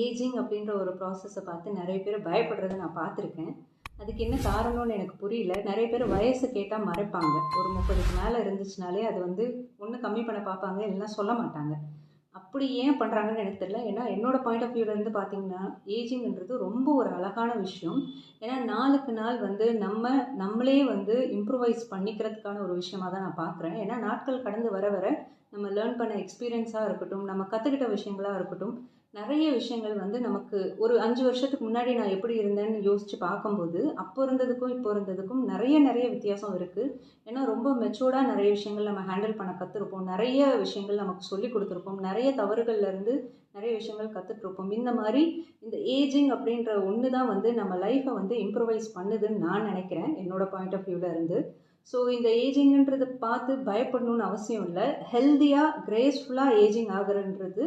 Ageing அப்படின்ற ஒரு ப்ராசஸை பார்த்து நிறைய பேர் பயப்படுறதை நான் பார்த்துருக்கேன். அதுக்கு என்ன காரணம்னு எனக்கு புரியல. நிறைய பேர் வயசு கேட்டால் மறைப்பாங்க. ஒரு முப்பதுக்கு மேலே இருந்துச்சுனாலே அது வந்து ஒன்று கம்மி பண்ண பார்ப்பாங்க இல்லைன்னா சொல்ல மாட்டாங்க. அப்படி ஏன் பண்ணுறாங்கன்னு எனக்கு தெரியல. ஏன்னா என்னோடய பாயிண்ட் ஆஃப் வியூலேருந்து பார்த்தீங்கன்னா ஏஜிங்ன்றது ரொம்ப ஒரு அழகான விஷயம். ஏன்னா நாளுக்கு நாள் வந்து நம்ம நம்மளே வந்து இம்ப்ரூவைஸ் பண்ணிக்கிறதுக்கான ஒரு விஷயமாக தான் நான் பார்க்குறேன். ஏன்னா நாட்கள் கடந்து வர வர நம்ம லேர்ன் பண்ண எக்ஸ்பீரியன்ஸாக இருக்கட்டும் நம்ம கற்றுக்கிட்ட விஷயங்களாக இருக்கட்டும் நிறைய விஷயங்கள் வந்து நமக்கு ஒரு அஞ்சு வருஷத்துக்கு முன்னாடி நான் எப்படி இருந்தேன்னு யோசித்து பார்க்கும்போது அப்போ இருந்ததுக்கும் இப்போ இருந்ததுக்கும் நிறைய நிறைய வித்தியாசம் இருக்குது ஏன்னா ரொம்ப மெச்சூர்டாக நிறைய விஷயங்கள் நம்ம ஹேண்டில் பண்ண கற்றுருப்போம் நிறைய விஷயங்கள் நமக்கு சொல்லி கொடுத்துருப்போம். நிறைய தவறுகள்லேருந்து நிறைய விஷயங்கள் கற்றுட்ருப்போம் இந்த மாதிரி இந்த ஏஜிங் அப்படின்ற ஒன்று தான் வந்து நம்ம லைஃப்பை வந்து இம்ப்ரூவைஸ் பண்ணுதுன்னு நான் நினைக்கிறேன் என்னோடய பாயிண்ட் ஆஃப் வியூவில் இருந்து. ஸோ இந்த ஏஜிங்கன்றதை பார்த்து பயப்படணும்னு அவசியம் இல்லை. ஹெல்த்தியாக கிரேஸ்ஃபுல்லாக ஏஜிங் ஆகுறன்றது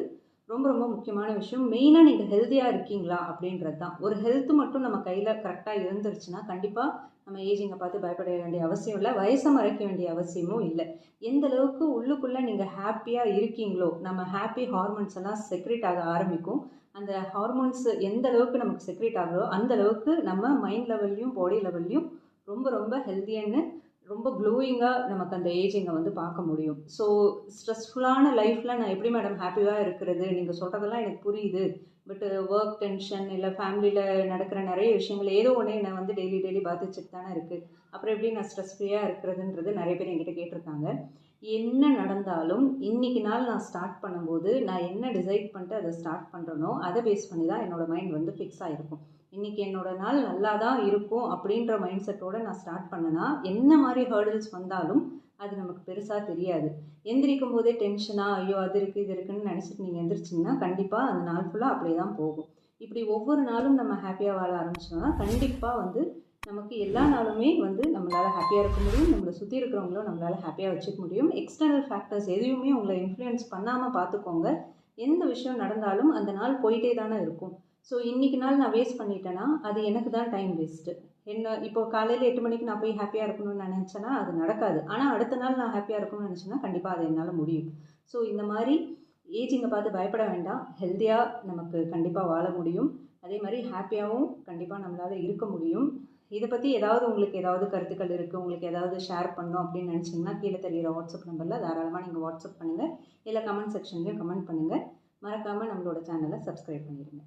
ரொம்ப ரொம்ப முக்கியமான விஷயம். மெயினாக நீங்கள் ஹெல்த்தியாக இருக்கீங்களா அப்படின்றது தான். ஒரு ஹெல்த் மட்டும் நம்ம கையில் கரெக்டாக இருந்துருச்சுன்னா கண்டிப்பாக நம்ம ஏஜிங்கை பார்த்து பயப்பட வேண்டிய அவசியம் இல்லை. வயசை மறைக்க வேண்டிய அவசியமும் இல்லை. எந்த அளவுக்கு உள்ளுக்குள்ளே நீங்கள் ஹாப்பியாக இருக்கீங்களோ நம்ம ஹாப்பி ஹார்மோன்ஸ் எல்லாம் செக்ரேட் ஆக ஆரம்பிக்கும். அந்த ஹார்மோன்ஸ் எந்த அளவுக்கு நமக்கு செக்ரேட் ஆகுதோ அந்த அளவுக்கு நம்ம மைண்ட் லெவல்லையும் பாடி லெவல்லையும் ரொம்ப ரொம்ப ஹெல்த்தியான ரொம்ப க்ளோயிங்காக நமக்கு அந்த ஏஜிங்கை வந்து பார்க்க முடியும். ஸோ ஸ்ட்ரெஸ்ஃபுல்லான லைஃப்பில் நான் எப்படி மேடம் ஹாப்பியாக இருக்கிறது? நீங்கள் சொல்கிறதெல்லாம் எனக்கு புரியுது. பட் ஒர்க் டென்ஷன் இல்லை ஃபேமிலியில் நடக்கிற நிறைய விஷயங்கள் ஏதோ ஒன்று என்னை வந்து டெய்லி டெய்லி பாதிச்சுட்டு தானே இருக்குது அப்புறம் எப்படி நான் ஸ்ட்ரெஸ் ஃப்ரீயாக இருக்கிறதுன்றது நிறைய பேர் என்கிட்ட கேட்டிருக்காங்க. என்ன நடந்தாலும் இன்றைக்கி நாள் நான் ஸ்டார்ட் பண்ணும்போது நான் என்ன டிசைட் பண்ணிட்டு அதை ஸ்டார்ட் பண்ணுறனோ அதை பேஸ் பண்ணி தான் என்னோடய மைண்ட் வந்து ஃபிக்ஸ் ஆகிருக்கும் இன்றைக்கி என்னோடய நாள் நல்லா தான் இருக்கும் அப்படின்ற மைண்ட் செட்டோடு நான் ஸ்டார்ட் பண்ணேன்னா என்ன மாதிரி ஹேர்டில்ஸ் வந்தாலும் அது நமக்கு பெருசாக தெரியாது. எந்திரிக்கும் போதே டென்ஷனாக ஐயோ அது இருக்குது இது இருக்குன்னு நினச்சிட்டு நீங்கள் எந்திரிச்சிங்கன்னா கண்டிப்பாக அந்த நாள் ஃபுல்லாக அப்படியே தான் போகும். இப்படி ஒவ்வொரு நாளும் நம்ம ஹாப்பியாக வாழ ஆரம்பிச்சோம்னா கண்டிப்பாக வந்து நமக்கு எல்லா நாளுமே வந்து நம்மளால் ஹாப்பியாக இருக்க முடியும். நம்மளை சுற்றி இருக்கிறவங்களும் நம்மளால் ஹாப்பியாக வச்சுக்க முடியும். எக்ஸ்டர்னல் ஃபேக்டர்ஸ் எதையுமே உங்களை இன்ஃப்ளூயன்ஸ் பண்ணாமல் பார்த்துக்கோங்க எந்த விஷயம் நடந்தாலும் அந்த நாள் போயிட்டே தானே இருக்கும். ஸோ இன்றைக்கி நாள் நான் வேஸ்ட் பண்ணிட்டேன்னா அது எனக்கு தான் டைம் வேஸ்ட்டு என்ன இப்போ காலையில் எட்டு மணிக்கு நான் போய் ஹாப்பியாக இருக்கணும்னு நினச்சேன்னா அது நடக்காது. ஆனால் அடுத்த நாள் நான் ஹாப்பியாக இருக்கணும்னு நினச்சேன்னா கண்டிப்பாக அது என்னால் முடியும். ஸோ இந்த மாதிரி ஏஜிங்கை பார்த்து பயப்பட வேண்டாம். ஹெல்த்தியாக நமக்கு கண்டிப்பாக வாழ முடியும். அதே மாதிரி ஹாப்பியாகவும் கண்டிப்பாக நம்மளால் இருக்க முடியும். இதை பற்றி ஏதாவது உங்களுக்கு ஏதாவது கருத்துக்கள் இருக்குது உங்களுக்கு ஏதாவது ஷேர் பண்ணணும் அப்படின்னு நினச்சிங்கன்னா கீழே தெரிகிற வாட்ஸ்அப் நம்பரில் தாராளமாக நீங்கள் வாட்ஸ்அப் பண்ணுங்கள் இல்லை கமெண்ட் செக்ஷன்லேயும் கமெண்ட் பண்ணுங்கள் மறக்காமல் நம்மளோட சேனலை சப்ஸ்கிரைப் பண்ணிடுங்க.